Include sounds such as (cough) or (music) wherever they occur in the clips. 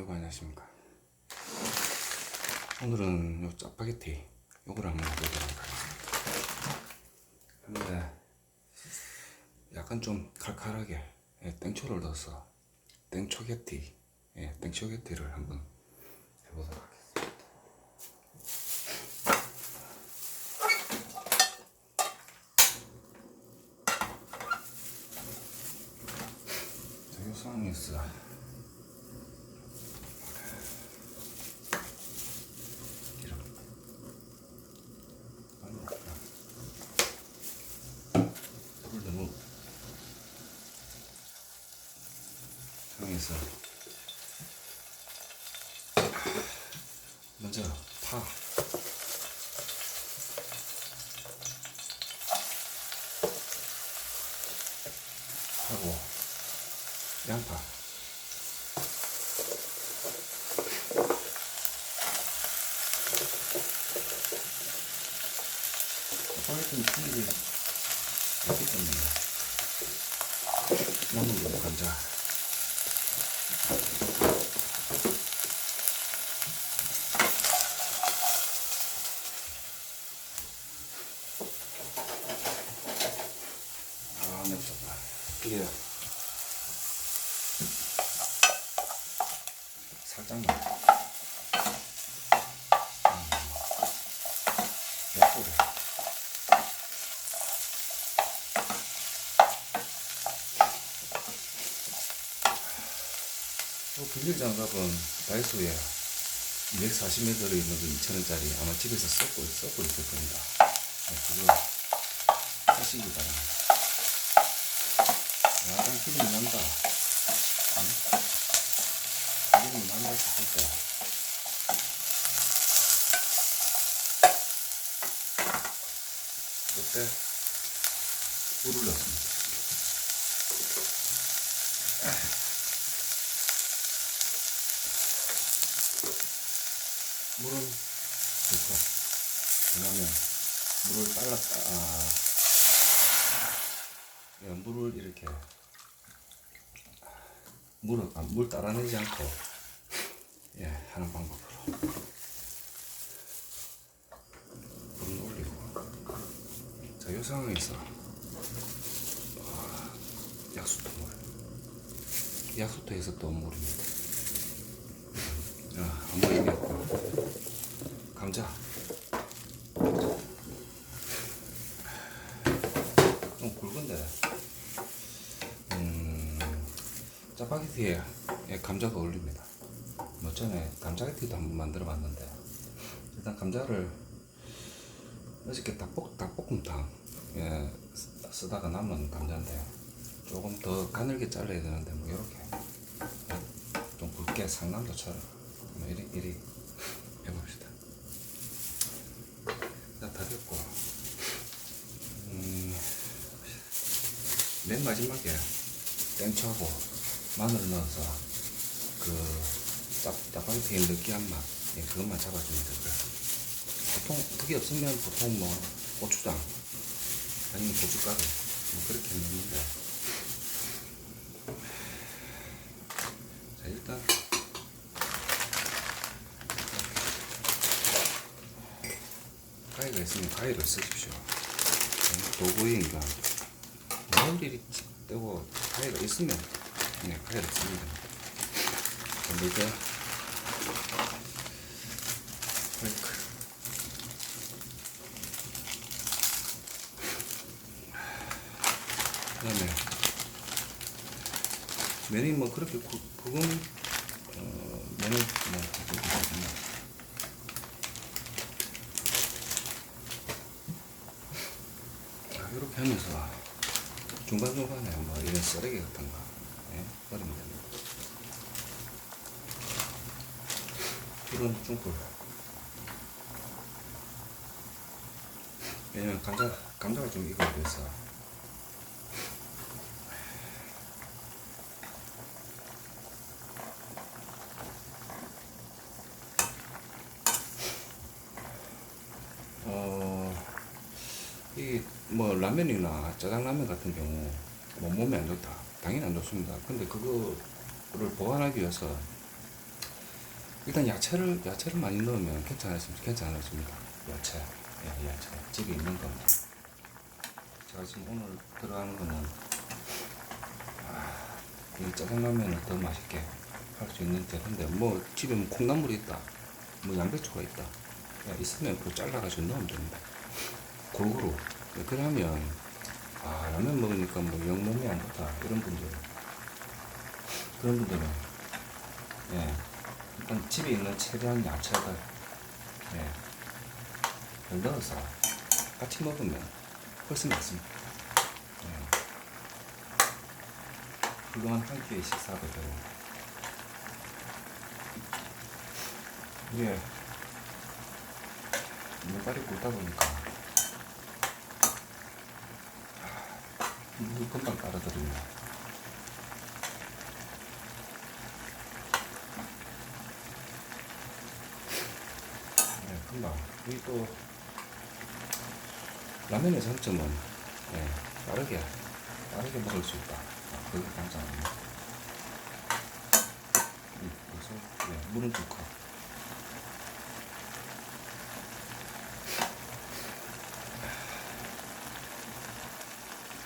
아이고 안녕하십니까? 오늘은 요 짜파게티 요거를 한번 해보도록 하겠습니다. 근데 약간 좀 칼칼하게 예, 땡초를 넣어서 땡초게티 예, 땡초게티를 한번 해보도록 하겠습니다. 상황에서 기름 많이 넣었다. 불 너무 상해서 먼저 파. 하고 양파. 어디 때문에. 남은 거 감자 이게 살짝만 음. 약불에 어, 비닐 장갑은 다이소에 240ml 있는 거 2,000원짜리 아마 집에서 썩고, 썩고 있을 겁니다. 네, 그거 하시기 바랍니다. 약간 기름이 난다. 응? 기름이 난다 싶을 때. 이때 물을 넣습니다. 물은 좋고 왜냐면 물을 빨랐다. 아, 예, 물을 이렇게 물을 아, 물 따라내지 않고 예 하는 방법으로. 불을 올리고. 자이 상황에서 아, 약수토 물. 약수토에서 또 물입니다. 자, 한번 이겼고 감자 좀 굵은데 음 짜파게티에 예, 감자가 어울립니다 뭐 전에 감자게티도 한번 만들어 봤는데 일단 감자를 어저께 닭볶, 닭볶음탕 예, 쓰- 쓰다가 남은 감자인데 조금 더 가늘게 잘라야 되는데 뭐 이렇게 좀 굵게 상남자처럼 뭐 이리 이리 (laughs) 해봅시다. 자, 다 됐고 음, 맨 마지막에 땡초하고 마늘 넣어서 그 짜, 짜파게티의 느끼한 맛 예, 그것만 잡아주면 되고요. 보통 그게 없으면 보통 뭐 고추장 아니면 고춧가루 뭐 그렇게 넣는데 자 일단 가위가 있으면 가위를 쓰십시오. 뭔 일이 떼고 가위가 있으면 가위를 쓰면 됩니다. 자, 이제 브레이크 그다음에 면이 뭐 그렇게 굵, 굵은 어, 면을 뭐 가지고 있거든요. 자, 이렇게 하면서 중간중간에 뭐 이런 쓰레기 같은 거 됩니다. 이런 중불. 왜냐면 감자, 감자가 좀 익어야 돼서 어, 이 뭐 라면이나 짜장라면 같은 경우 뭐 몸에 안 좋다. 당연히 안 좋습니다. 근데 그거를 보완하기 위해서 일단 야채를 야채를 많이 넣으면 괜찮았습니다. 괜찮아집니다. 야채, 예, 야채 집에 있는 거는 제가 지금 오늘 들어가는 거는 아, 이 짜장라면을 더 맛있게 할 수 있는 재료인데 뭐 집에 뭐 콩나물이 있다, 뭐 양배추가 있다, 야, 있으면 그거 잘라가지고 넣으면 됩니다. 골고루 예, 그러면 아 라면 먹으니까 뭐 영 몸이 안 좋다. 이런 분들. 그런 분들은 예. 일단 집에 있는 최대한 야채들 예. 을 넣어서 같이 먹으면 훨씬 낫습니다. 예. 훌륭한 한 끼의 되고 이게 눈발이 굵다 보니까 물이 금방 따라들이네. 네, 금방. 이또 라면의 장점은 예, 빠르게 빠르게 먹을 수 있다. 아, 그게 장점입니다. 음, 그래서 예, 물은 두 컵.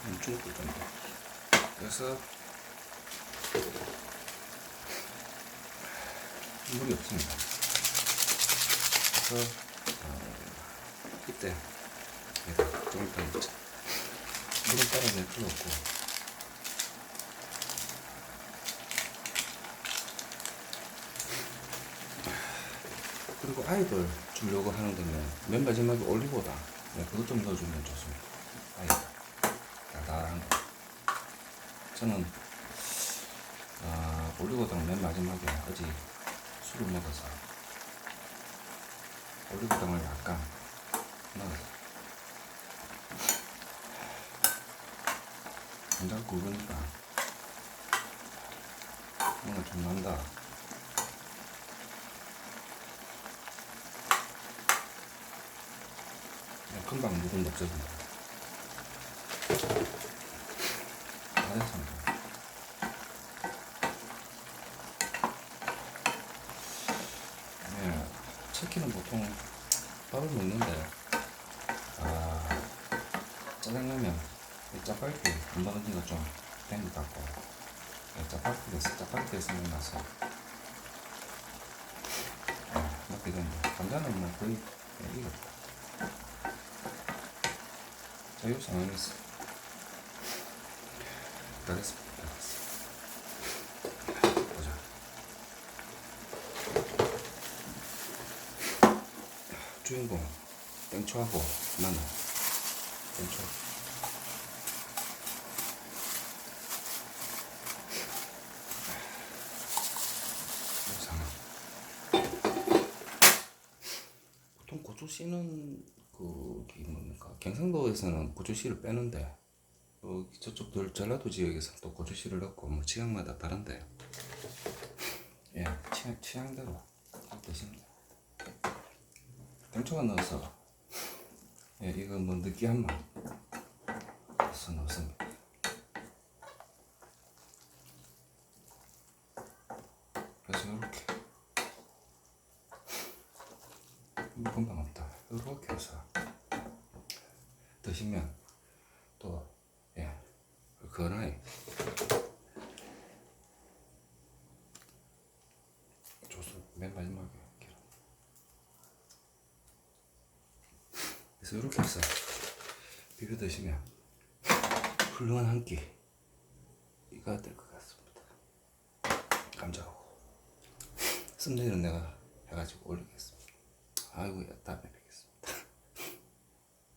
엄청 굵던데. 그래서 물이 없습니다. 그래서 어, 이때 이따 넣자. 물은 따라낼 필요 없고 그리고 아이들 주려고 하는 데는 맨 마지막에 올리고다 네, 그것 좀 넣어주면 좋습니다. 아이들. 저는 아, 올리고당 맨 마지막에 어제 술을 먹어서 올리고당을 약간 넣어서 굉장히 굵으니까 뭔가 좀 난다. 금방 물은 없어진다. 다 됐습니다. 예, 치킨은 보통 밥을 먹는데, 아, 짜장라면, 이 짜파게티 한번 얹은 거좀 땡기 같고, 예, 짜파게티가, 짜파게티가 생각나서, 예, 먹게 되는데, 감자는 뭐 거의 예, 이겼다. 자, 이 상황에서, 다 됐습니다. 다 됐어. 보자. 주인공 땡초하고 마늘 땡초. 보통 고추 씨는 그게 뭡니까? 경상도에서는 고추 씨를 빼는데 어, 저쪽 들 전라도 지역에서 또 고추 씨를 넣고 뭐 지역마다 다른데. 예 취향, 취향대로 돼 요. 땡초가 넣어서 예, 이거 뭐 느끼한 맛 넣어서 넣습니다. 그래서 이렇게 이거 금방 없다. 이렇게 해서 드시면 또 예, 그거는 좋습니다. 맨 마지막에 이렇게. 그래서 이렇게 해서 비벼 드시면 훌륭한 한끼 이가 될 것 같습니다. 감자하고 (laughs) 썸네일은 내가 해가지고 올리겠습니다. 아이고 야, 담배